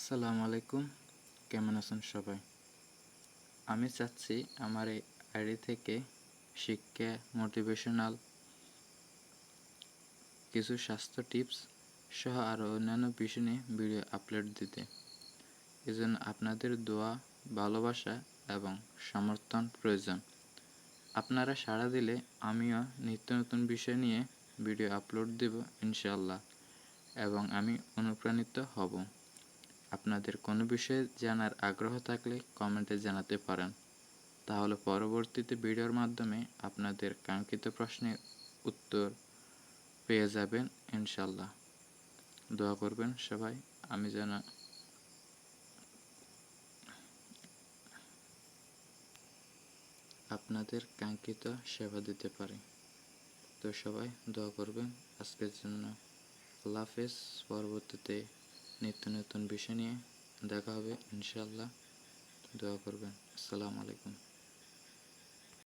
আসসালামু আলাইকুম। কেমন আছেন সবাই? আমি চাচ্ছি আমার এই আইডি থেকে শিক্ষা মোটিভেশনাল কিছু স্বাস্থ্য টিপস সহ আরও অন্যান্য বিষয় নিয়ে ভিডিও আপলোড দিতে। এজন্য আপনাদের দোয়া, ভালোবাসা এবং সমর্থন প্রয়োজন। আপনারা সাড়া দিলে আমিও নিত্য নতুন বিষয় নিয়ে ভিডিও আপলোড দেব ইনশাল্লাহ এবং আমি অনুপ্রাণিত হব। আপনাদের কোনো বিষয়ে জানার আগ্রহ থাকলে কমেন্টে জানাতে পারেন। তাহলে পরবর্তীতে ভিডিওর মাধ্যমে আপনাদের কাঙ্ক্ষিত প্রশ্নের উত্তর পেয়ে যাবেন ইনশাল্লাহ দোয়া করবেন সবাই। আমি যেন আপনাদের কাঙ্ক্ষিত সেবা দিতে পারি। তো সবাই দোয়া করবেন। আজকের জন্য আল্লাহ হাফেজ। পরবর্তীতে নিত্য নতুন বিষয় নিয়ে দেখা হবে ইনশাল্লাহ দোয়া করবেন। আসসালামু আলাইকুম।